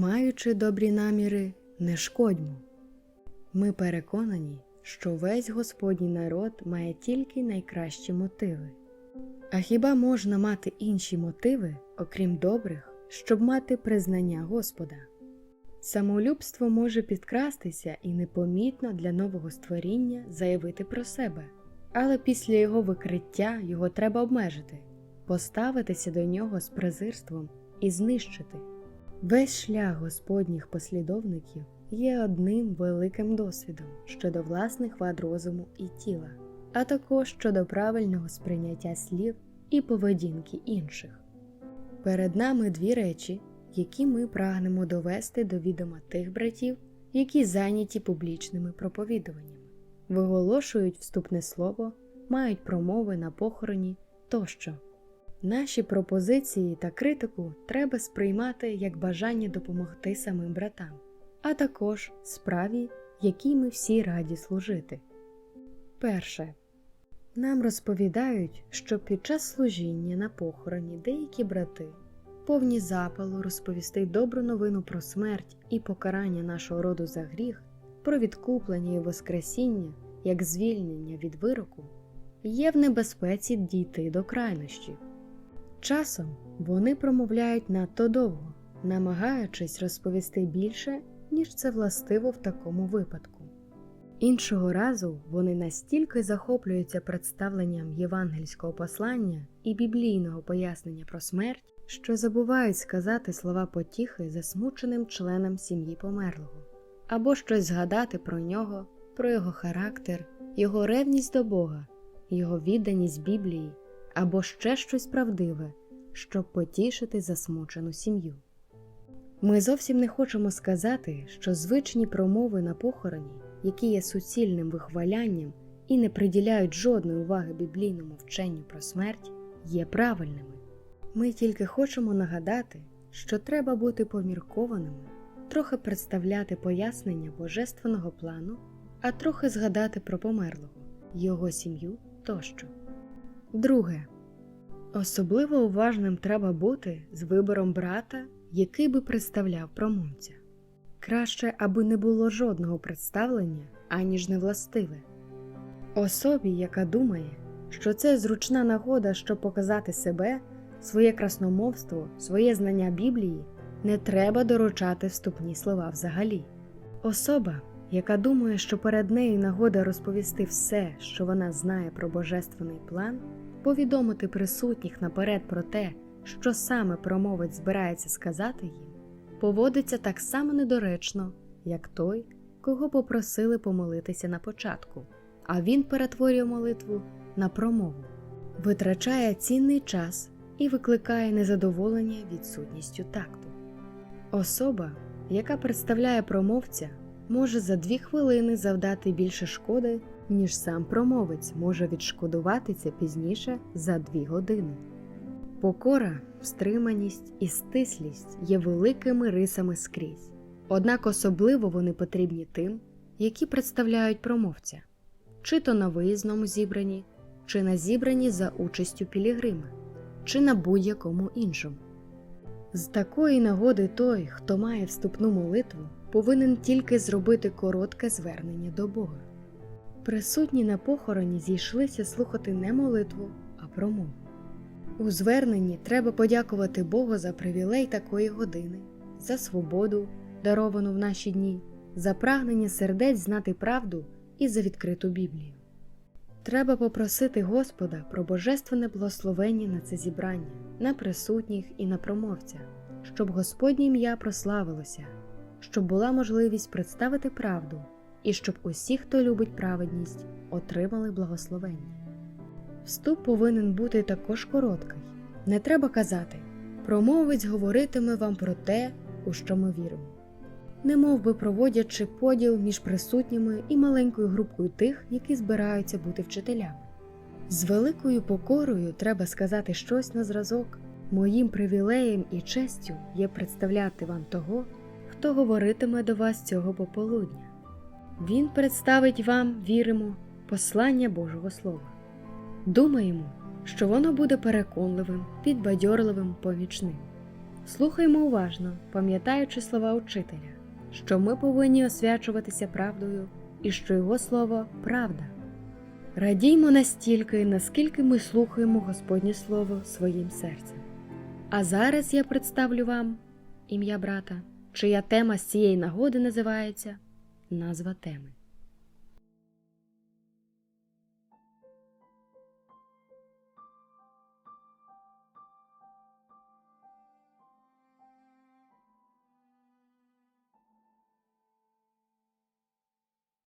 Маючи добрі наміри, не шкодьмо. Ми переконані, що весь Господній народ має тільки найкращі мотиви. А хіба можна мати інші мотиви, окрім добрих, щоб мати признання Господа? Самолюбство може підкрастися і непомітно для нового створіння заявити про себе, але після його викриття його треба обмежити, поставитися до нього з презирством і знищити. Весь шлях Господніх послідовників є одним великим досвідом щодо власних вад розуму і тіла, а також щодо правильного сприйняття слів і поведінки інших. Перед нами дві речі, які ми прагнемо довести до відома тих братів, які зайняті публічними проповідуваннями, виголошують вступне слово, мають промови на похороні тощо. Наші пропозиції та критику треба сприймати як бажання допомогти самим братам, а також справі, якій ми всі раді служити. Перше. Нам розповідають, що під час служіння на похороні деякі брати, повні запалу розповісти добру новину про смерть і покарання нашого роду за гріх, про відкуплення і воскресіння, як звільнення від вироку, є в небезпеці дійти до крайнощів. Часом вони промовляють надто довго, намагаючись розповісти більше, ніж це властиво в такому випадку. Іншого разу вони настільки захоплюються представленням євангельського послання і біблійного пояснення про смерть, що забувають сказати слова потіхи засмученим членам сім'ї померлого, або щось згадати про нього, про його характер, його ревність до Бога, його відданість Біблії або ще щось правдиве, щоб потішити засмучену сім'ю. Ми зовсім не хочемо сказати, що звичні промови на похороні, які є суцільним вихвалянням і не приділяють жодної уваги біблійному вченню про смерть, є правильними. Ми тільки хочемо нагадати, що треба бути поміркованими, трохи представляти пояснення божественного плану, а трохи згадати про померлого, його сім'ю тощо. Друге. Особливо уважним треба бути з вибором брата, який би представляв промовця. Краще, аби не було жодного представлення, аніж невластиве. Особі, яка думає, що це зручна нагода, щоб показати себе, своє красномовство, своє знання Біблії, не треба доручати вступні слова взагалі. Особа, яка думає, що перед нею нагода розповісти все, що вона знає про божественний план, повідомити присутніх наперед про те, що саме промовець збирається сказати їм, поводиться так само недоречно, як той, кого попросили помолитися на початку, а він перетворює молитву на промову, витрачає цінний час і викликає незадоволення відсутністю такту. Особа, яка представляє промовця, може за дві хвилини завдати більше шкоди, ніж сам промовець може відшкодуватися пізніше за дві години. Покора, стриманість і стислість є великими рисами скрізь, однак особливо вони потрібні тим, які представляють промовця, чи то на виїзному зібранні, чи на зібранні за участю пілігрима, чи на будь-якому іншому. З такої нагоди той, хто має вступну молитву, повинен тільки зробити коротке звернення до Бога. Присутні на похороні зійшлися слухати не молитву, а промову. У зверненні треба подякувати Богу за привілей такої години, за свободу, даровану в наші дні, за прагнення сердець знати правду і за відкриту Біблію. Треба попросити Господа про божественне благословення на це зібрання, на присутніх і на промовця, щоб Господнє ім'я прославилося, щоб була можливість представити правду і щоб усі, хто любить праведність, отримали благословення. Вступ повинен бути також короткий. Не треба казати промовець говоритиме вам про те, у що ми віримо. Не мов би проводячи поділ між присутніми і маленькою групкою тих, які збираються бути вчителями. З великою покорою треба сказати щось на зразок. Моїм привілеєм і честю є представляти вам того, хто говоритиме до вас цього пополудня. Він представить вам, віримо, послання Божого Слова. Думаємо, що воно буде переконливим, підбадьорливим, помічним. Слухаймо уважно, пам'ятаючи слова учителя, що ми повинні освячуватися правдою і що його слово правда. Радіймо настільки, наскільки ми слухаємо Господнє Слово своїм серцем. А зараз я представлю вам ім'я брата, чия тема з цієї нагоди називається Назва теми.